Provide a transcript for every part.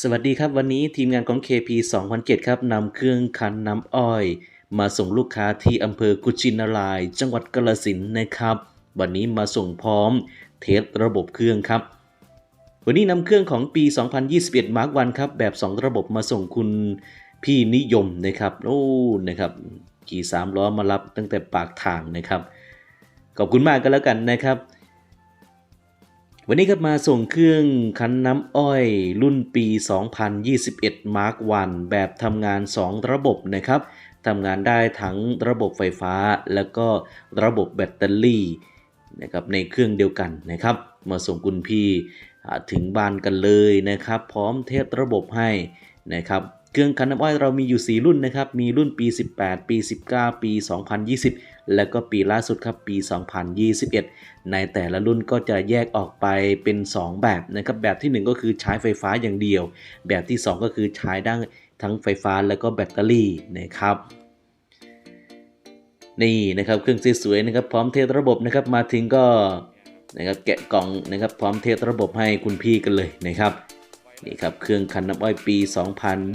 สวัสดีครับวันนี้ทีมงานของ KP 2007ครับนำเครื่องคันน้ำอ้อย มาส่งลูกค้าที่อำเภอกุชินาราย จังหวัดกาฬสินนะครับ วันนี้มาส่งพร้อมเทสระบบเครื่องครับ วันนี้นำเครื่องของปี 2021มาร์กวันครับ แบบ 2 ระบบมาส่งคุณพี่นิยมนะครับโอ้นะครับขี่สามล้อมารับตั้งแต่ปากทางนะครับ ขอบคุณมากกันแล้วกันนะครับ วันนี้ครับมาส่งเครื่องคั้นน้ำอ้อยรุ่นปี 2021 Mark 1 แบบทำงาน 2 ระบบนะครับทำงานได้ทั้งระบบไฟฟ้าแล้วก็ระบบแบตเตอรี่นะครับในเครื่องเดียวกันนะครับ มาส่งคุณพี่ถึงบ้านกันเลยนะครับ พร้อมเทสระบบให้นะครับ เครื่องคันน้ำอ้อยเรามีอยู่ 4 รุ่นนะครับ มีรุ่นปี 18 ปี 19 ปี 2020 และก็ปีล่าสุดครับปี 2021 ในแต่ละรุ่นก็จะแยกออกไปเป็น 2 แบบนะครับ แบบทีหนึ่1 ก็คือใช้ไฟฟ้าอย่างเดียว แบบที่ 2 ก็คือใช้ได้ทั้งไฟฟ้าและก็แบตเตอรี่นะครับนี่นะครับเครื่องสวยๆนะครับพร้อมเทสระบบนะครับมาถึงก็นะครับแกะกล่องนะครับพร้อมเทสระบบให้คุณพี่กันเลยนะครับ นี่ครับเครื่องคันน้ำอ้อยปี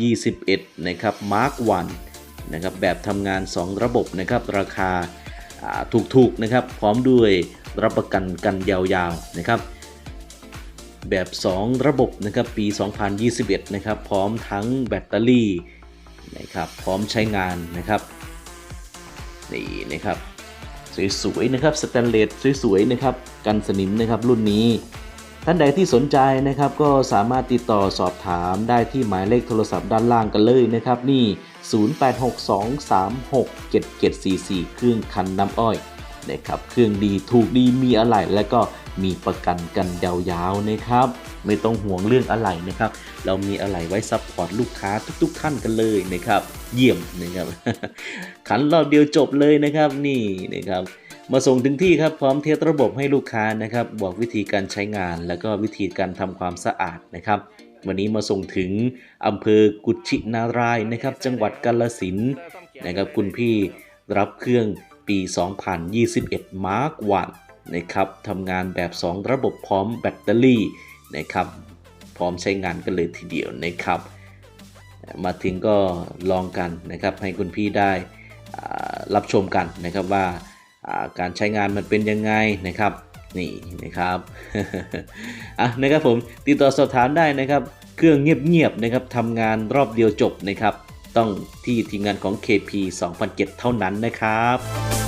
2021 นะครับ Mark 1นะครับแบบทำงาน 2 ระบบนะครับราคาอ่าถูกๆนะครับพร้อมด้วยรับประกันกันยาวๆนะครับแบบ 2 ระบบนะครับปี 2021 นะครับพร้อมทั้งแบตเตอรี่นะครับพร้อมใช้งานนะครับนี่นะครับสวยๆนะครับสแตนเลสสวยๆนะครับกันสนิมนะครับรุ่นนี้ ท่านใดที่สนใจนะครับก็สามารถติดต่อสอบถามได้ที่หมายเลขโทรศัพท์ด้านล่างกันเลยนะครับ นี่ 0862367744 เครื่องคันน้ำอ้อยนะครับเครื่องดีถูกดีมีอะไหล่และก็มีประกันกันยาวๆนะครับ ไม่ต้องห่วงเรื่องอะไหล่นะครับ เรามีอะไหล่ไว้ซัพพอร์ตลูกค้าทุก ๆ ท่านกันเลยนะครับ เยี่ยมนะครับขันรอบเดียวจบเลยนะครับนี่นะครับ มาส่งถึงที่ครับพร้อมเทสระบบให้ลูกค้านะครับ บอกวิธีการใช้งาน แล้วก็วิธีการทำความสะอาดนะครับ วันนี้มาส่งถึงอำเภอกุชินารายนะครับ จังหวัดกาฬสินนะครับคุณพี่รับเครื่องปี 2021 Mark 1นะครับทำงานแบบ 2 ระบบพร้อมแบตเตอรี่นะครับ พร้อมใช้งานกันเลยทีเดียวนะครับ มาถึงก็ลองกันนะครับ ให้คุณพี่ได้รับชมกันนะครับว่า การใช้งานมันเป็นยังไงนะครับนี่นะครับอะนะครับผมติดต่อสอบถามได้นะครับเครื่องเงียบๆนะครับทำงานรอบเดียวจบนะครับ ต้องที่ทีมงานของ KP 2007 เท่านั้นนะครับ